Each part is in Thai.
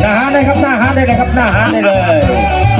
หน้าฮาดเลยครับหน้าฮานได้เลยครับหน้าฮานได้เลย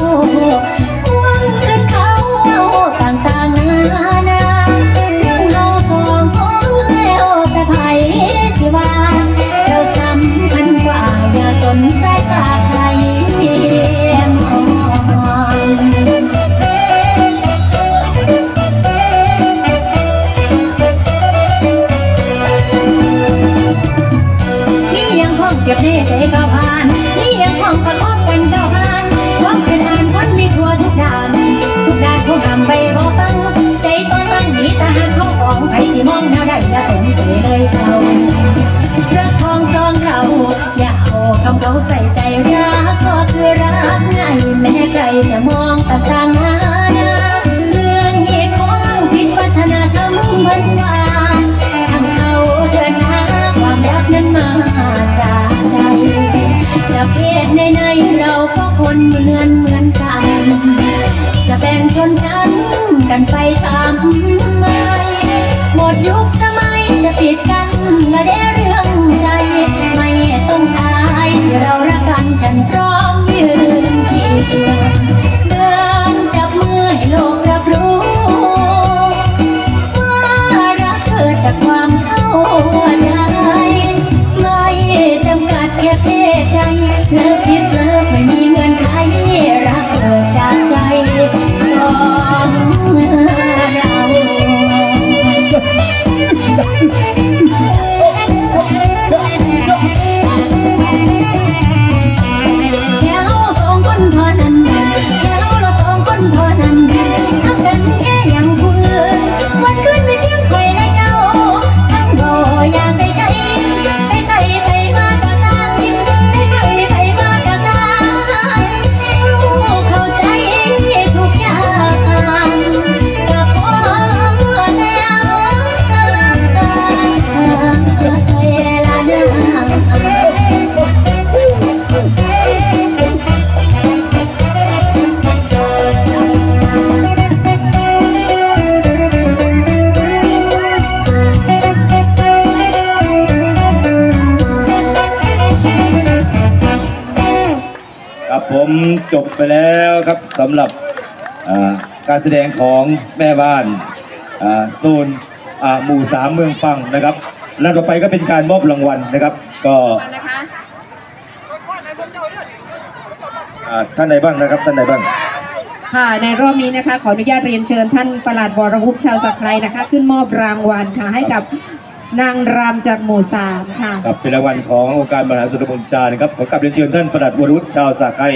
हो ้อาคำเขาใส่ใจรักก็คือรักไงแม้ใครจะมอง ผมจบไปแล้วครับสำหรับอ่าการแสดงของแม่บ้านอ่าโซนอ่าหมู่สามเมืองปังนะครับแล้วต่อไปก็เป็นการมอบรางวัลนะครับ ก็อ่าท่านใดบ้างนะครับท่านใดบ้างค่ะในรอบนี้นะคะขออนุญาตเรียนเชิญท่านประหลัดวรวุฒิชาวสักไครนะคะ ขึ้นมอบรางวัลค่ะให้กับ นางรำจากหมู่สามค่ะ กับเป็นรางวัลขององค์การบริหารส่วนตำบลจานะครับขอกลับเรียนเชิญท่านประหลัดวรุษชาวสาไคร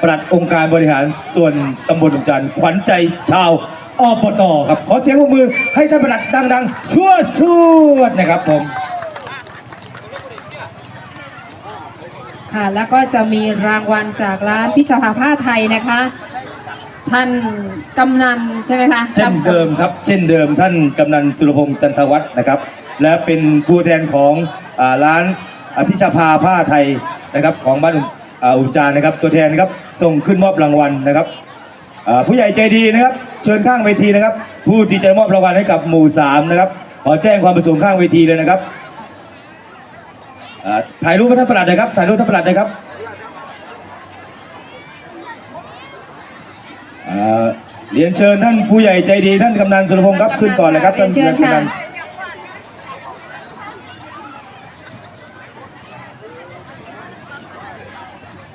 ประหลัดองค์การบริหารส่วนตำบลดงจานขวัญใจชาวอปตครับ ขอเสียงปรบมือให้ท่านประหลัดดังๆสวดสวดนะครับผมค่ะ แล้วก็จะมีรางวัลจากร้านพิชภาผ้าไทยนะคะ ท่านกำนันใช่ไหมคะเช่นเดิมครับ เช่นเดิมท่านกำนันสุรพงษ์จันทวัฒน์นะครับ และเป็นผู้แทนของอ่าร้านอภิชาภาผ้าไทยนะครับของบ้านอุ่นอ่าอุ่นจานนะครับ ตัวแทนนะครับส่งขึ้นมอบรางวัลนะครับอ่าผู้ใหญ่ใจดีนะครับ เชิญข้างเวทีนะครับ ผู้ที่จะมอบรางวัลให้กับหมู่สามนะครับขอแจ้งความประสงค์ข้างเวทีเลยนะครับอ่าถ่ายรูปให้ท่านประหลัดนะครับถ่ายรูปท่านประหลัดนะครับอ่า เรียนเชิญท่านผู้ใหญ่ใจดีท่านกำนันสุรพงศ์ครับขึ้นก่อนเลยครับท่านเรียนเชิญค่ะกำนัน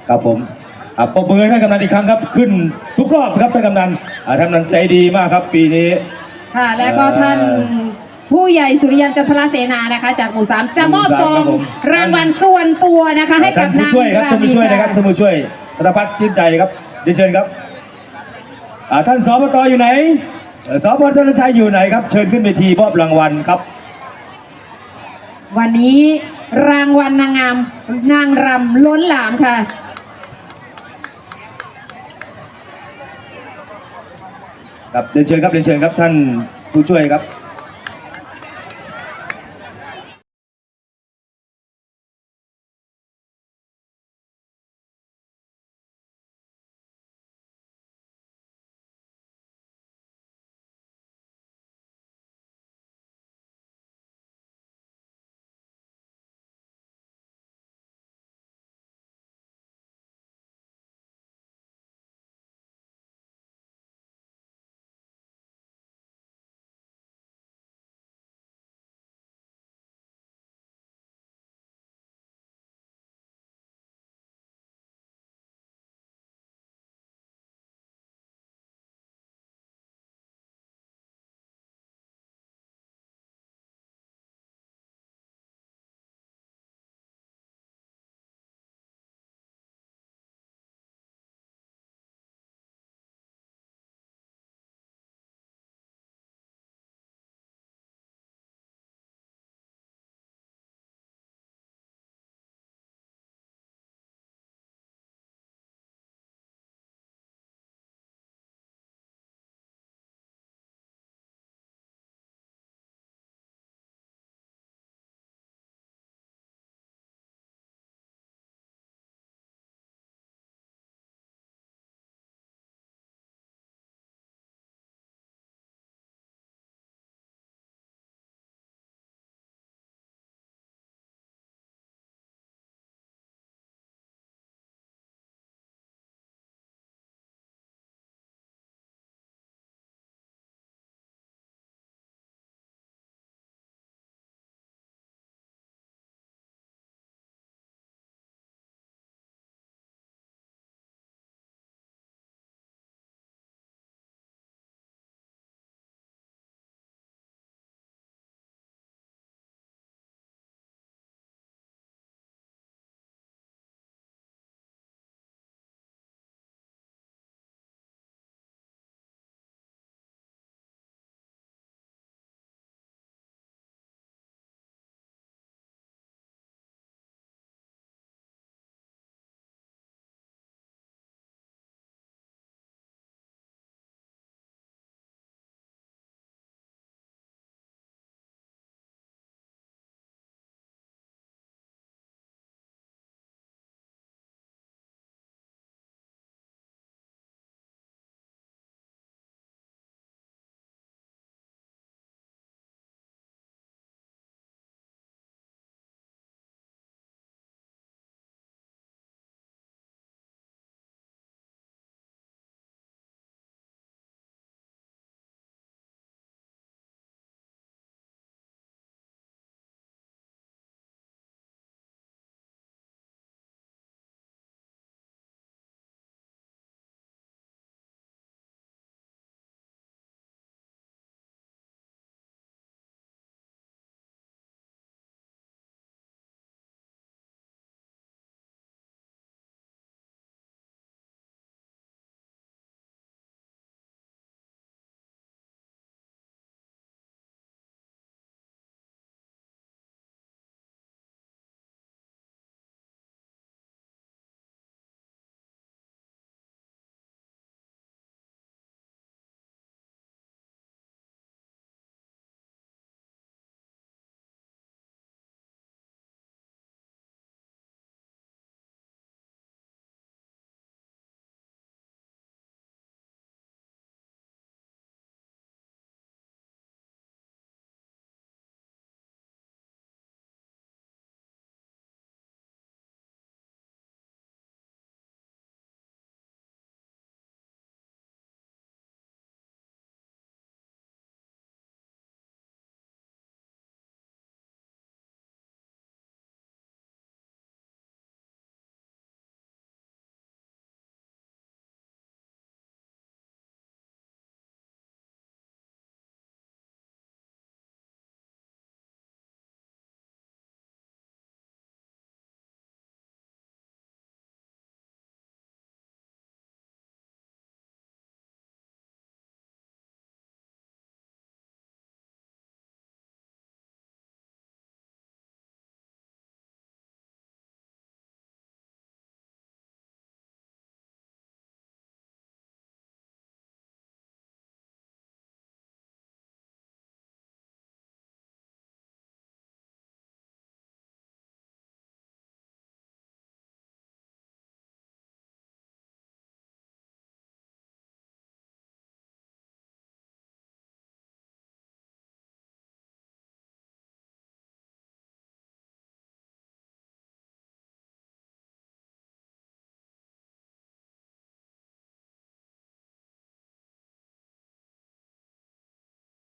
ครับผมอะปรบมือให้ท่านกำนันอีกครั้งครับขึ้นทุกรอบครับท่านกำนันอะท่านกำนันใจดีมากครับปีนี้ ค่ะแล้วก็ท่านเอ่อผู้ใหญ่สุริยันจันทรเสนานะคะ จากหมู่สามจะมอบหมู่ซสามองครับผมรางวัลส่วนตัวนะคะ ให้กัท่าบนผู้นางช่วยครับท่านผู้ช่วยนะครับท่านผู้ช่วยธนพัฒน์ชื่นใจครับเรียนเชิญครับอะ ท่านสอบตอยู่ไหนเอ่อสพธนชัยอยู่ไหนครับ เชิญขึ้นเวทีมอบรางวัลครับ วันนี้รางวัลนางงามนางรำล้นหลามค่ะครับเรียนเชิญครับเรียนเชิญครับท่านผู้ช่วยครับ